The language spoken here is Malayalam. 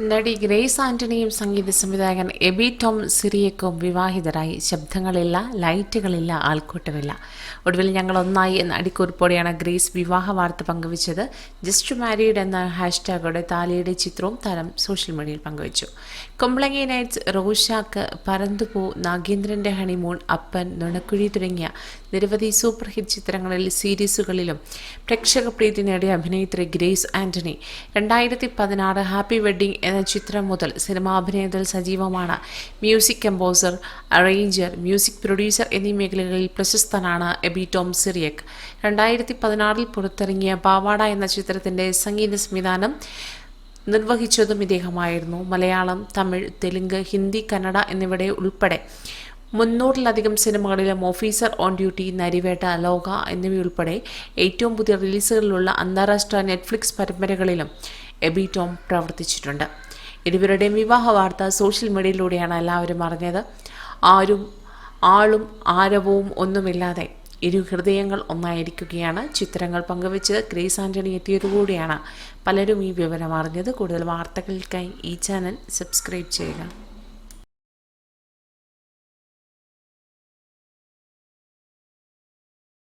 നടി ഗ്രേസ് ആന്റണിയും സംഗീത സംവിധായകൻ എബി ടോം സിറിയക്കും വിവാഹിതരായി. ശബ്ദങ്ങളില്ല ലൈറ്റുകളില്ല ആൾക്കൂട്ടമില്ല. ഒടുവിൽ ഞങ്ങൾ ഒന്നായി എന്ന അടിക്കുറിപ്പോടെയാണ് ഗ്രേസ് വിവാഹ വാർത്ത പങ്കുവച്ചത്. ജസ്റ്റ് മാരീഡ് എന്ന ഹാഷ്ടാഗോടെ താലിയുടെ ചിത്രവും താരം സോഷ്യൽ മീഡിയയിൽ പങ്കുവച്ചു. കുമ്പളങ്ങി നൈറ്റ്സ് റോഷാക്ക് പരന്തുപൂ നാഗേന്ദ്രന്റെ ഹണിമൂൺ അപ്പൻ നുണക്കുഴി തുടങ്ങിയ നിരവധി സൂപ്പർ ഹിറ്റ് ചിത്രങ്ങളിൽ സീരീസുകളിലും പ്രേക്ഷക പ്രീതി നേടിയ അഭിനേത്രി ഗ്രേസ് ആന്റണി. രണ്ടായിരത്തി പതിനാറ് ഹാപ്പി വെഡ്ഡിംഗ് എന്ന ചിത്രം മുതൽ സിനിമാഭിനയത്തിൽ സജീവമാണ്. Music composer arranger music producer എന്നീ മേഖലകളിൽ പ്രശസ്തനാണ് എബി ടോം സിറിയക്. രണ്ടായിരത്തി പതിനാറിൽ പുറത്തിറങ്ങിയ പാവാട എന്ന ചിത്രത്തിന്റെ സംഗീത സംവിധാനം നിർവഹിച്ചതും ഇദ്ദേഹമായിരുന്നു. മലയാളം തമിഴ് തെലുങ്ക് ഹിന്ദി കന്നഡ എന്നിവയുടെ ഉൾപ്പെടെ മുന്നൂറിലധികം സിനിമകളിലും ഓഫീസർ ഓൺ ഡ്യൂട്ടി നരിവേട്ട ലോക എന്നിവയുൾപ്പെടെ ഏറ്റവും പുതിയ റിലീസുകളിലുള്ള അന്താരാഷ്ട്ര നെറ്റ്ഫ്ലിക്സ് പരമ്പരകളിലും എബി ടോം പ്രവർത്തിച്ചിട്ടുണ്ട്. ഇരുവരുടെയും വിവാഹ വാർത്ത സോഷ്യൽ മീഡിയയിലൂടെയാണ് എല്ലാവരും അറിഞ്ഞത്. ആരും ആളും ആരവവും ഒന്നുമില്ലാതെ ഇരു ഹൃദയങ്ങൾ ഒന്നായിരിക്കുകയാണ്. ചിത്രങ്ങൾ പങ്കുവച്ച് ഗ്രേസ് ആന്റണി എത്തിയതുകൂടിയാണ് പലരും ഈ വിവരം അറിഞ്ഞത്. കൂടുതൽ വാർത്തകൾക്കായി ഈ ചാനൽ സബ്സ്ക്രൈബ് ചെയ്യുക.